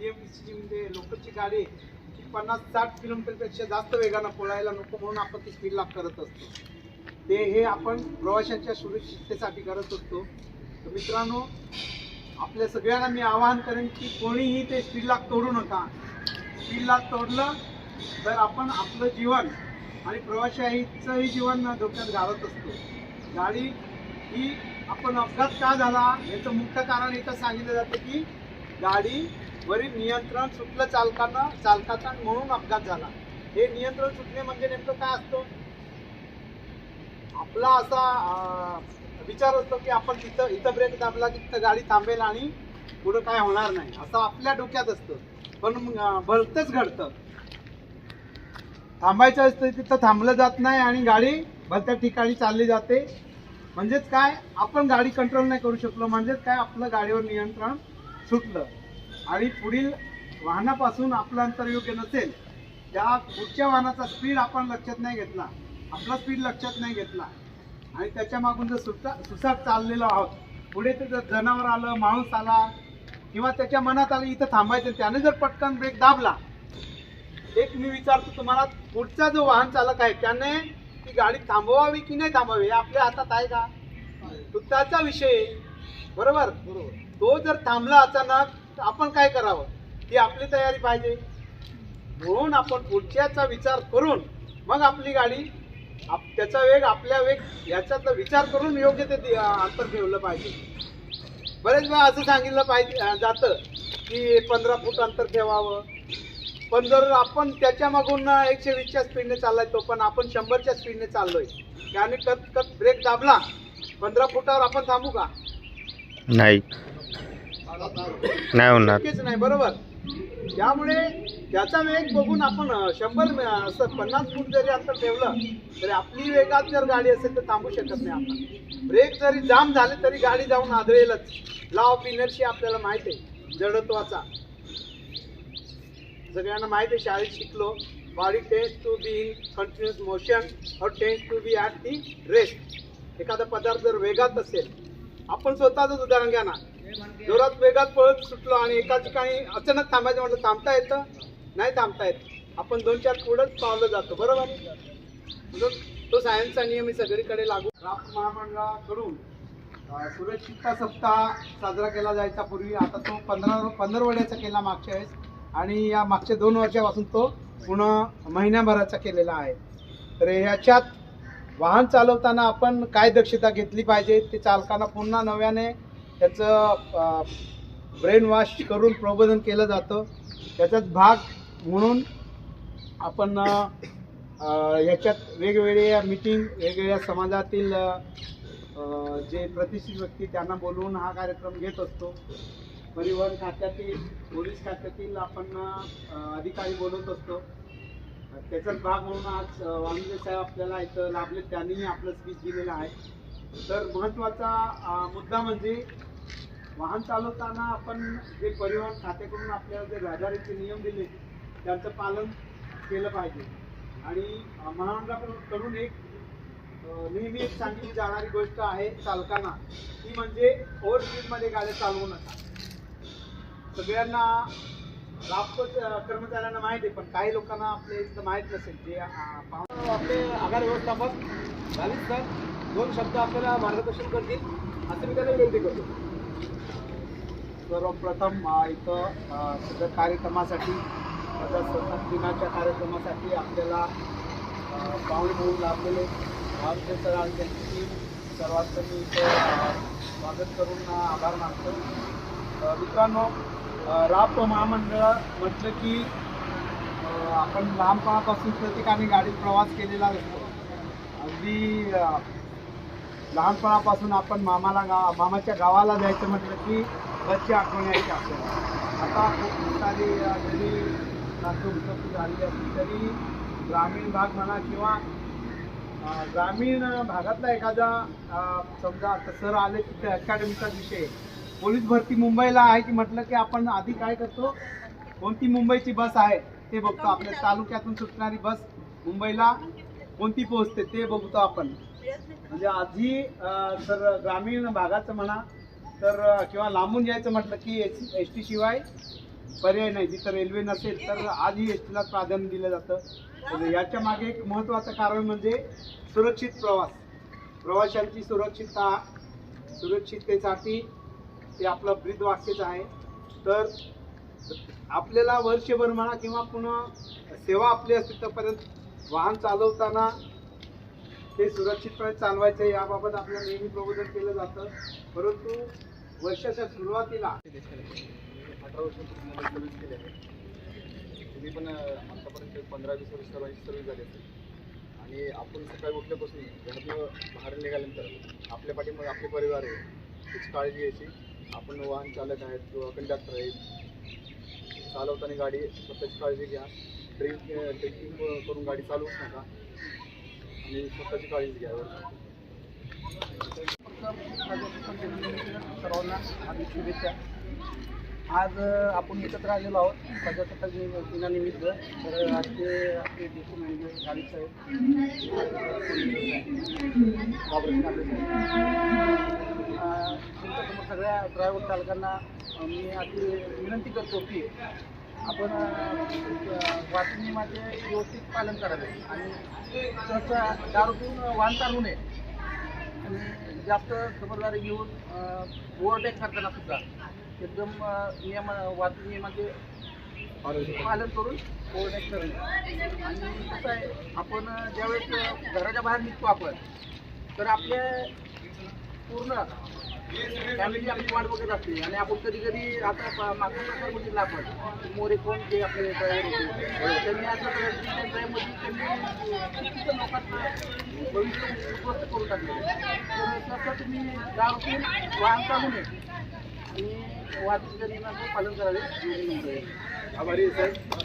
BMTC म्हणजे लोकलची गाडी आहे, ती पन्नास साठ किलोमीटरपेक्षा जास्त वेगानं पळायला नको म्हणून आपण ती स्पीड लाग करत असतो. ते हे आपण प्रवाशांच्या सुरक्षिततेसाठी करत असतो. तर मित्रांनो आपल्या सगळ्यांना मी आवाहन करेन की कोणीही ते स्पीड लाग तोडू नका. स्पीड लाग तोडलं तर आपण आपलं जीवन आणि प्रवाशांचंही जीवन धोक्यात घालत असतो. गाडी ही आपण अपघात का झाला याचं मुख्य कारण इथं सांगितलं जातं की गाडी वरील नियंत्रण सुटलं चालकांना चालकाचा आणि म्हणून अपघात झाला. हे नियंत्रण सुटणे म्हणजे नेमकं काय असतं? आपला असा विचार असतो की आपण तिथं इथं ब्रेक दाबला की तिथं गाडी थांबेल आणि पुढं काय होणार नाही. असं आपल्या डोक्यात असतं. पण भलतंच घडतं. थांबायचं असतं तिथं थांबलं जात नाही आणि गाडी भलत्या ठिकाणी चालली जाते. म्हणजेच काय? आपण गाडी कंट्रोल नाही करू शकलो. म्हणजेच काय? आपलं गाडीवर नियंत्रण सुटलं. आणि पुढील वाहनापासून आपलं अंतर योग्य नसेल त्या पुढच्या वाहनाचा स्पीड आपण लक्षात नाही घेतला. आपला स्पीड लक्षात नाही घेतला. आणि त्याच्या मागून जर सुटा सुसाट चाललेलो आहोत पुढे ते जर जनावर आलं माणूस आला किंवा त्याच्या मनात आलं इथं थांबायचं त्याने जर पटकन ब्रेक दाबला एक मी विचारतो तुम्हाला पुढचा जो वाहन चालक आहे त्याने ती गाडी थांबवावी की नाही थांबवावी हे आपल्या हातात आहे का? तो त्याचा विषय आहे. बरोबर. तो जर थांबला अचानक तर आपण काय करावं? ही आपली तयारी पाहिजे. म्हणून आपण पुढच्याचा विचार करून मग आपली गाडी आप त्याचा वेग आपल्या वेग याचा विचार करून योग्य ते अंतर ठेवलं पाहिजे. बरेच वेळा असं सांगितलं पाहिजे जातं की पंधरा फूट अंतर ठेवावं. पण जर आपण त्याच्या मागून एकशे वीसच्या स्पीडने चाललाय तो पण आपण शंभरच्या स्पीडने चाललोय. त्याने कत कत ब्रेक दाबला. पंधरा फुटावर आपण थांबू का? नाही. नाही होणार. नाही बरोबर. त्यामुळे त्याचा वेग बघून आपण शंभर मे- असं पन्नास फूट जरी आता ठेवलं तरी आपली वेगात जर गाडी असेल तर थांबू शकत नाही आपण. ब्रेक जरी जाम झाले तरी गाडी जाऊन आदळेलच लॉ ऑफ इनर्शी आपल्याला माहीत आहे जडत्वाचा. सगळ्यांना माहिती आहे शाळेत शिकलो. Body tends to be in continuous motion or tends to be at the rest एखादा पदार्थ जर वेगात असेल आपण स्वतःच उदाहरण घ्या ना. जोरात वेगात पळत सुटलो आणि एका ठिकाणी अचानक थांबायचं म्हटलं थांबता येतं? नाही थांबता येत. आपण दोन चार पुढंच पावलं जातो बरोबर? म्हणून तो सायन्सचा नियम ही सगळीकडे लागू. राफ्ट महामंडळाकडून सुरक्षितता सप्ताह साजरा केला जायचा पूर्वी. आता तो पंधरा पंधरवड्याचा केला मागच्या वेळेस. आणि या मागच्या दोन वर्षापासून तो पुन्हा महिन्याभराचा केलेला आहे. तर ह्याच्यात वाहन चालवताना आपण काय दक्षता घेतली पाहिजे? ते चालकांना पुन्हा नव्याने त्याचं ब्रेन वॉश करून प्रबोधन केलं जातं. त्याचाच भाग म्हणून आपण ह्याच्यात याच्यात वेगवेगळ्या मीटिंग वेगवेगळ्या समाजातील जे प्रतिष्ठित व्यक्ती त्यांना बोलवून हा कार्यक्रम घेत असतो. परिवहन खात्यातील पोलीस खात्यातील आपण अधिकारी बोलवत असतो. त्याचाच भाग म्हणून आज अ, साहेब आपल्याला इथं लाभले त्यांनीही आपलं स्पीच दिलेलं आहे. तर महत्त्वाचा मुद्दा म्हणजे वाहन चालवताना आपण जे परिवहन खात्याकडून आपल्याला जे रहदारीचे नियम दिले त्यांचं पालन केलं पाहिजे. आणि महामंडळाकडून एक नेहमी एक सांगितली जाणारी गोष्ट आहे चालकांना ती म्हणजे ओव्हर स्पीडमध्ये गाड्या चालवू नका. सगळ्यांना लाभ कर्मचाऱ्यांना माहिती आहे पण काही लोकांना आपल्या इथं माहीत नसेल जे आपले आगार व्यवस्थापक झालीच तर दोन शब्द आपल्याला मार्गदर्शन करतील. असं मी त्याला विनंती करतो. सर्वप्रथम इथं अ, सगळ्या कार्यक्रमासाठी प्रजासत्ताक दिनाच्या कार्यक्रमासाठी आपल्याला पाहुणे म्हणून लाभलेले आमचे सर आणि त्यांची टीम सर्वात मी इथं स्वागत करून आभार मानतो. मित्रांनो राप महामंडळ म्हटलं की आपण लहानपणापासून प्रत्येकाने गाडीत प्रवास केलेला असतो. अगदी लहानपणापासून आपण मामाला गाव मामाच्या गावाला जायचं म्हटलं की बसची आठवण यायची आपल्याला. आता खूप सारी जरी नाट्योत्सव झाली असली तरी ग्रामीण भाग म्हणा किंवा ग्रामीण भागातला एखादा समजा आता सर आले तिथे अकॅडमीचा विषय. पोलीस भरती मुंबईला आहे की म्हटलं की आपण आधी काय करतो? कोणती मुंबईची बस आहे ते बघतो. आपल्या तालुक्यातून सुटणारी बस मुंबईला कोणती पोहोचते ते बघतो आपण. म्हणजे आधी तर ग्रामीण भागाचं म्हणा तर किंवा लांबून यायचं म्हटलं की एस एस टी शिवाय पर्याय नाही. जिथं रेल्वे नसेल तर आधी एस टीला प्राधान्य दिलं जातं. याच्या मागे एक महत्त्वाचं कारण म्हणजे सुरक्षित प्रवास. प्रवाशांची सुरक्षितता सुरक्षिततेसाठी ते आपलं ब्रीद वाक्यच आहे. तर आपल्याला वर्षभर म्हणा किंवा पुन्हा सेवा आपली असते तोपर्यंत वाहन चालवताना ते सुरक्षितपणे चालवायचं याबाबत आपलं नेहमी प्रबोधन केलं जातं. परंतु वर्षाच्या सुरुवातीला अठरा वर्षांपासून सर्व्हिस केली आहे तुम्ही पण आतापर्यंत पंधरा वीस वर्ष सर्वांची सर्व्हिस झाली असेल. आणि आपण सकाळी उठल्यापासून घरातून बाहेर निघाल्यानंतर आपल्या पाठीमध्ये आपले परिवार आहे त्याची काळजी घ्यायची. आपण वाहन चालक आहेत किंवा कंडक्टर आहेत. चालवताना गाडी स्वतःची काळजी घ्या. ड्रिंक ड्रिंकिंग करून गाडी चालवूच नका. आणि स्वतःची काळजी घ्या सर्वांना आधी शुभेच्छा आज आपण एकत्र आलेलो आहोत. प्रजासत्ताक दिनानिमित्त. तर आजचे आपले देश म्हणजे गाडी साहेब. सगळ्या ड्रायव्हर चालकांना मी अशी विनंती करतो की आपण अ, वाहतूक नियमाचे व्यवस्थित पालन करावे आणि सहसा दारू पिऊन वाहन चालू नये. आणि जास्त खबरदारी घेऊन ओव्हरटेक करताना सुद्धा एकदम नियम वाहतूक नियमाचे पालन करून ओव्हरटेक करणे आणि कसं आहे आपण ज्यावेळेस घराच्या बाहेर निघतो आपण तर आपले पूर्ण फॅमिली आपली वाट बघत असते आणि आपण कधी कधी आता प- मागच्या प्रकार बघितला आपण मोरे कोण ते आपले ड्रायव्हर होते त्यांनी असं ड्रायव्हरमध्ये त्यांनी लोकांना भविष्य उद्ध्वस्त करून टाकले तर तसं तुम्ही दारू पिऊन वाहन चालू नये आणि वाहतूक नियमाचं पालन करावे आभारी आहे साहेब.